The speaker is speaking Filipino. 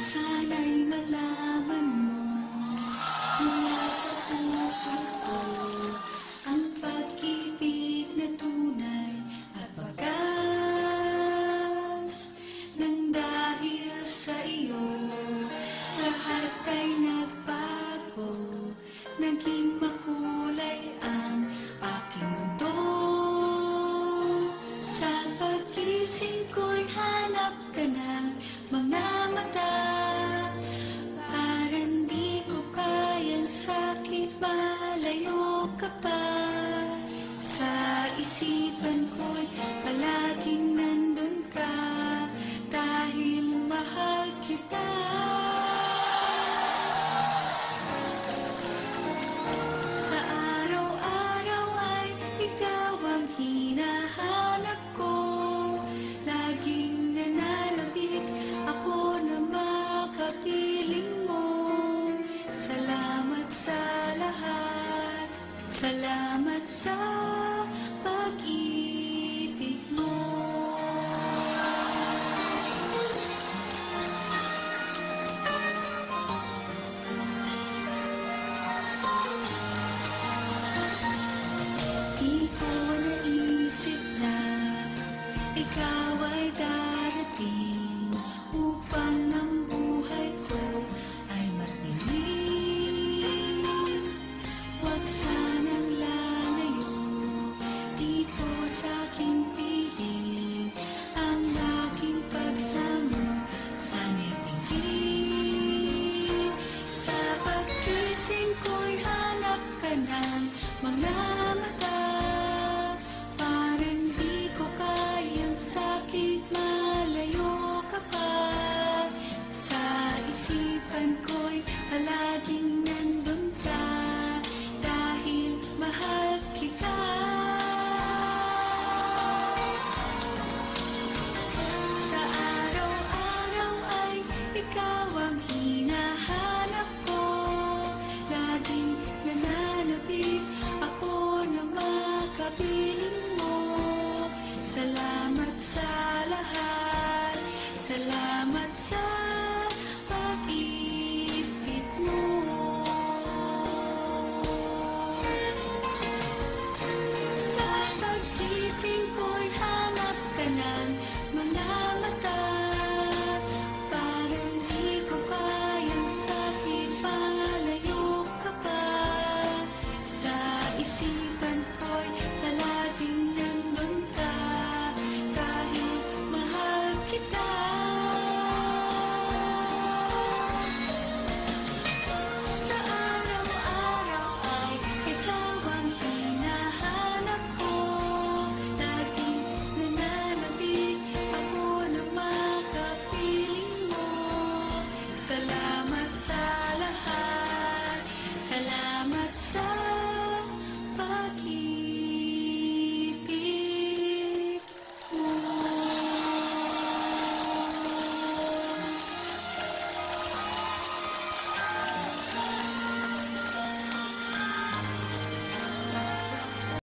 Sana'y malaman mo Mula ko Ang pag-ibig pagising ko'y hanap ka ng mga mata ko'y hanap ka ng mga